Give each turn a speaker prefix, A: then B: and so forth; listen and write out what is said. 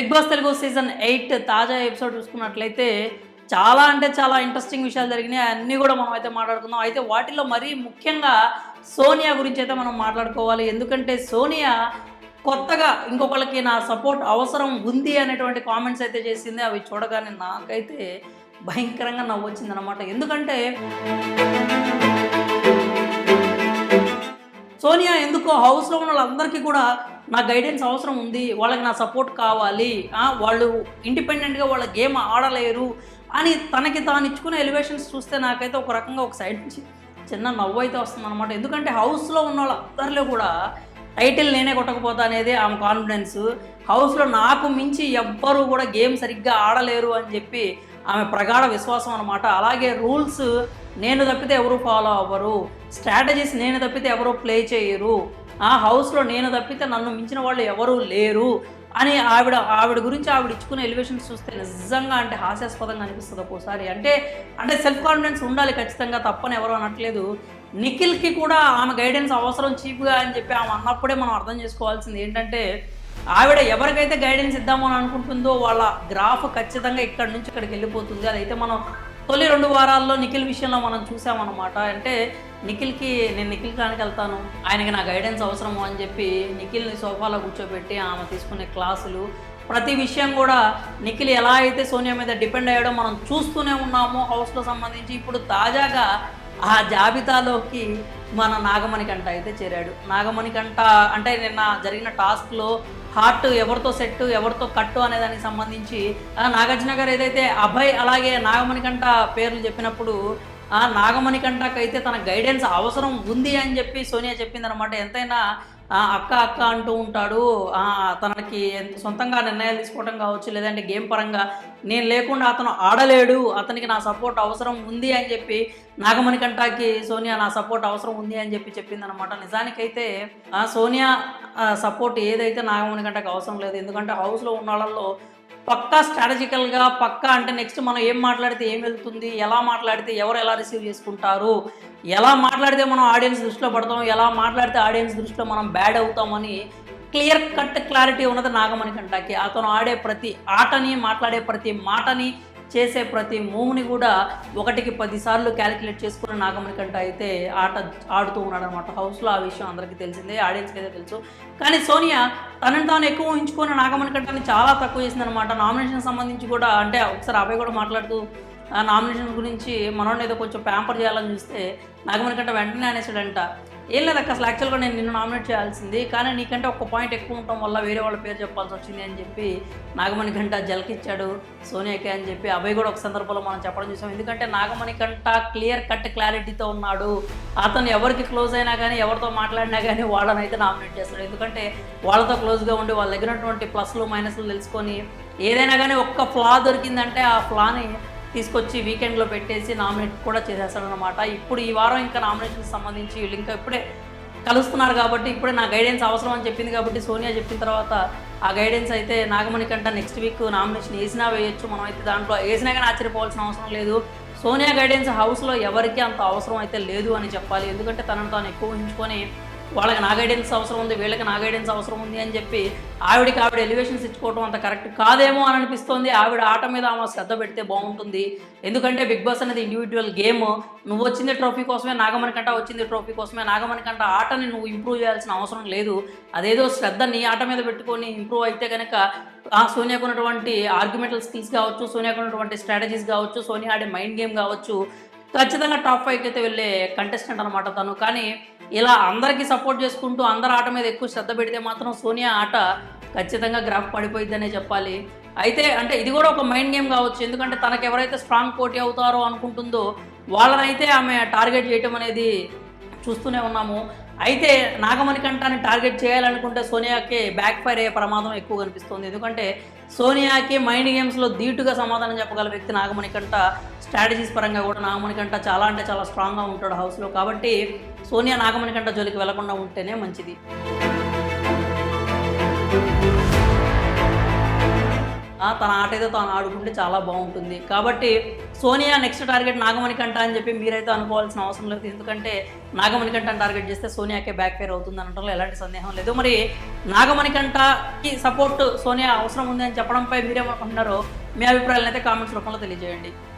A: Bigg Boss Telugu season eight తాజా episode చూసుకున్నట్లయితే చాలా అంటే చాలా ఇంట్రెస్టింగ్ విషయాలు జరిగినాయి. అన్నీ కూడా మనం అయితే మాట్లాడుకుందాం. అయితే వాటిలో మరీ ముఖ్యంగా సోనియా గురించి అయితే మనం మాట్లాడుకోవాలి. ఎందుకంటే సోనియా కొత్తగా ఇంకొకళ్ళకి నా సపోర్ట్ అవసరం ఉంది అనేటువంటి కామెంట్స్ అయితే చేసింది. అవి చూడగానే నాకైతే భయంకరంగా నవ్వు వచ్చింది అనమాట ఎందుకంటే సోనియా ఎందుకో హౌస్లో ఉన్న వాళ్ళందరికీ కూడా నా గైడెన్స్ అవసరం ఉంది వాళ్ళకి నా సపోర్ట్ కావాలి వాళ్ళు ఇండిపెండెంట్గా వాళ్ళ గేమ్ ఆడలేరు అని తనకి తాను ఇచ్చుకున్న ఎలివేషన్స్ చూస్తే నాకైతే ఒక రకంగా ఒక సైడ్ నుంచి చిన్న నవ్వు అయితే వస్తుంది అనమాట ఎందుకంటే హౌస్లో ఉన్న వాళ్ళందరిలో కూడా టైటిల్ నేనే కొట్టకపోతా అనేది ఆమె కాన్ఫిడెన్స్ హౌస్లో నాకు మించి ఎవ్వరూ కూడా గేమ్ సరిగ్గా ఆడలేరు అని చెప్పి ఆమె ప్రగాఢ విశ్వాసం అనమాట అలాగే రూల్స్ నేను తప్పితే ఎవరు ఫాలో అవ్వరు. స్ట్రాటజీస్ నేను తప్పితే ఎవరు ప్లే చేయరు. ఆ హౌస్లో నేను తప్పితే నన్ను మించిన వాళ్ళు ఎవరూ లేరు అని ఆవిడ ఆవిడ గురించి ఆవిడ ఇచ్చుకునే ఎలివేషన్స్ చూస్తే నిజంగా అంటే హాస్యాస్పదంగా అనిపిస్తుంది ఒక్కోసారి. అంటే అంటే సెల్ఫ్ కాన్ఫిడెన్స్ ఉండాలి ఖచ్చితంగా తప్పని ఎవరు అనట్లేదు. నిఖిల్కి కూడా ఆమె గైడెన్స్ అవసరం చీప్గా అని చెప్పి ఆమె అన్నప్పుడే మనం అర్థం చేసుకోవాల్సింది ఏంటంటే ఆవిడ ఎవరికైతే గైడెన్స్ ఇద్దామని అనుకుంటుందో వాళ్ళ గ్రాఫ్ ఖచ్చితంగా ఇక్కడి నుంచి ఇక్కడికి వెళ్ళిపోతుంది. అదైతే మనం తొలి రెండు వారాల్లో నిఖిల్ విషయంలో మనం చూసామన్నమాట. అంటే నిఖిల్కి నేను నిఖిల్ కానికి వెళ్తాను. ఆయనకి నా గైడెన్స్ అవసరము అని చెప్పి నిఖిల్ని సోఫాలో కూర్చోబెట్టి ఆమె తీసుకునే క్లాసులు ప్రతి విషయం కూడా నిఖిల్ ఎలా అయితే సోనియా మీద డిపెండ్ అయ్యాడో మనం చూస్తూనే ఉన్నాము. హౌస్లో సంబంధించి ఇప్పుడు తాజాగా ఆ జాబితాలోకి మన నాగమణికంట అయితే చేరాడు. నాగమణికంట అంటే నిన్న జరిగిన టాస్క్లో హార్ట్ ఎవరితో సెట్ ఎవరితో కట్టు అనే దానికి సంబంధించి నాగార్జున గారు ఏదైతే అభయ్ అలాగే నాగమణికంట పేర్లు చెప్పినప్పుడు ఆ నాగమణికంటకు తన గైడెన్స్ అవసరం ఉంది అని చెప్పి సోనియా చెప్పిందనమాట ఎంతైనా అక్క అక్క అంటూ ఉంటాడు. తనకి ఎంత- సొంతంగా నిర్ణయాలు తీసుకోవడం కావచ్చు లేదంటే గేమ్ పరంగా నేను లేకుండా అతను ఆడలేడు అతనికి నా సపోర్ట్ అవసరం ఉంది అని చెప్పి నాగమణి కంటాకి సోనియా నా సపోర్ట్ అవసరం ఉంది అని చెప్పి చెప్పిందనమాట నిజానికైతే సోనియా సపోర్ట్ ఏదైతే నాగమణి కంటకి అవసరం లేదు ఎందుకంటే హౌస్లో ఉన్న వాళ్ళల్లో పక్కా స్ట్రాటజికల్గా పక్కా అంటే నెక్స్ట్ మనం ఏం మాట్లాడితే ఏం వెళ్తుంది ఎలా మాట్లాడితే ఎవరు ఎలా రిసీవ్ చేసుకుంటారు ఎలా మాట్లాడితే మనం ఆడియన్స్ దృష్టిలో పడతాం ఎలా మాట్లాడితే ఆడియన్స్ దృష్టిలో మనం బ్యాడ్ అవుతామని క్లియర్ కట్ క్లారిటీ ఉన్నది నాగమణి కంటాకి అతను ఆడే ప్రతి ఆటని మాట్లాడే ప్రతి మాటని చేసే ప్రతి మూవ్ని కూడా ఒకటికి పదిసార్లు క్యాలిక్యులేట్ చేసుకున్న నాగమణి కంట అయితే ఆట ఆడుతూ ఉన్నాడు అనమాట హౌస్లో ఆ విషయం అందరికీ తెలిసిందే ఆడియన్స్కి అయితే తెలుసు. కానీ సోనియా తనని తాను ఎక్కువ ఉంచుకున్న నాగమణి కంటని చాలా తక్కువ చేసిందనమాట నామినేషన్ సంబంధించి కూడా అంటే ఒకసారి అబ్బాయి కూడా మాట్లాడుతూ నామినేషన్ గురించి మనోడిని ఏదో కొంచెం ప్యాంపర్ చేయాలని చూస్తే నాగమణి కంట వెంటనే అనేసాడంట. ఏం లేదు అక్క అసలు యాక్చువల్గా నేను నిన్ను నామినేట్ చేయాల్సింది కానీ నీకంటే ఒక పాయింట్ ఎక్కువ ఉండటం వల్ల వేరే వాళ్ళ పేరు చెప్పాల్సి వచ్చింది అని చెప్పి నాగమణి కంట జలకిచ్చాడు సోనియాకే అని చెప్పి. అభయ్ కూడా ఒక సందర్భంలో మనం చెప్పడం చూసాం. ఎందుకంటే నాగమణి కంట క్లియర్ కట్ క్లారిటీతో ఉన్నాడు. అతను ఎవరికి క్లోజ్ అయినా కానీ ఎవరితో మాట్లాడినా కానీ వాళ్ళని అయితే నామినేట్ చేస్తాడు. ఎందుకంటే వాళ్ళతో క్లోజ్గా ఉండి వాళ్ళ దగ్గర ఉన్నటువంటి ప్లస్లు మైనస్లు తెలుసుకొని ఏదైనా కానీ ఒక్క ఫ్లా దొరికిందంటే ఆ ఫ్లాని తీసుకొచ్చి వీకెండ్లో పెట్టేసి నామినేట్ కూడా చేసేస్తాడనమాట ఇప్పుడు ఈ వారం ఇంకా నామినేషన్కి సంబంధించి వీళ్ళు ఇంకా ఇప్పుడే కలుస్తున్నారు కాబట్టి ఇప్పుడే నా గైడెన్స్ అవసరం అని చెప్పింది కాబట్టి సోనియా చెప్పిన తర్వాత ఆ గైడెన్స్ అయితే నాగమణి కంట నెక్స్ట్ వీక్ నామినేషన్ వేసినా వేయొచ్చు. మనం అయితే దాంట్లో వేసినా కానీ ఆశ్చర్యపోవాల్సిన అవసరం లేదు. సోనియా గైడెన్స్ హౌస్లో ఎవరికీ అంత అవసరం అయితే లేదు అని చెప్పాలి. ఎందుకంటే తనను తాను ఎక్కువ ఉంచుకొని వాళ్ళకి నా గైడెన్స్ అవసరం ఉంది వీళ్ళకి నా గైడెన్స్ అవసరం ఉంది అని చెప్పి ఆవిడకి ఆవిడ ఎలివేషన్స్ ఇచ్చుకోవడం అంత కరెక్ట్ కాదేమో అని అనిపిస్తోంది. ఆవిడ ఆట మీద ఆమె శ్రద్ధ పెడితే బాగుంటుంది. ఎందుకంటే బిగ్ బాస్ అనేది ఇండివిజువల్ గేమ్ నువ్వు వచ్చింది ట్రోఫీ కోసమే నాగమణి కంట వచ్చింది ట్రోఫీ కోసమే నాగమణి కంట ఆటని నువ్వు ఇంప్రూవ్ చేయాల్సిన అవసరం లేదు. అదేదో శ్రద్ధ నీ ఆట మీద పెట్టుకొని ఇంప్రూవ్ అయితే కనుక ఆ సోనియాకు ఉన్నటువంటి ఆర్గ్యుమెంటల్ స్కిల్స్ కావచ్చు సోనియాకు ఉన్నటువంటి స్ట్రాటజీస్ కావచ్చు సోనియా ఆడే మైండ్ గేమ్ కావచ్చు ఖచ్చితంగా టాప్ ఫైవ్కి అయితే వెళ్ళే కంటెస్టెంట్ అనమాట తను. కానీ ఇలా అందరికీ సపోర్ట్ చేసుకుంటూ అందరి ఆట మీద ఎక్కువ శ్రద్ధ పెడితే మాత్రం సోనియా ఆట ఖచ్చితంగా గ్రాఫ్ పడిపోయిద్దనే చెప్పాలి. అయితే అంటే ఇది కూడా ఒక మైండ్ గేమ్ కావచ్చు. ఎందుకంటే తనకు ఎవరైతే స్ట్రాంగ్ పోటీ అవుతారో అనుకుంటుందో వాళ్ళనైతే ఆమె టార్గెట్ చేయటం అనేది చూస్తూనే ఉన్నాము. అయితే నాగమణి కంఠాన్ని టార్గెట్ చేయాలనుకుంటే సోనియాకి బ్యాక్ ఫైర్ అయ్యే ప్రమాదం ఎక్కువ కనిపిస్తుంది. ఎందుకంటే సోనియాకి మైండ్ గేమ్స్లో ధీటుగా సమాధానం చెప్పగల వ్యక్తి నాగమణి కంట స్ట్రాటజీస్ పరంగా కూడా నాగమణి కంట చాలా అంటే చాలా స్ట్రాంగ్గా ఉంటాడు హౌస్లో కాబట్టి సోనియా నాగమణి కంట జోలికి వెళ్ళకుండా ఉంటేనే మంచిది. తన ఆట ఏదో తాను ఆడుకుంటే చాలా బాగుంటుంది. కాబట్టి సోనియా నెక్స్ట్ టార్గెట్ నాగమణి కంట అని చెప్పి మీరైతే అనుకోవాల్సిన అవసరం లేదు. ఎందుకంటే నాగమణి కంట టార్గెట్ చేస్తే సోనియాకే బ్యాక్ ఫైర్ అవుతుంది అనడంలో ఎలాంటి సందేహం లేదు. మరి నాగమణికంఠకి సపోర్ట్ సోనియా అవసరం ఉంది అని చెప్పడంపై మీరేమనుకుంటున్నారో మీ అభిప్రాయాలను అయితే కామెంట్స్ రూపంలో తెలియజేయండి.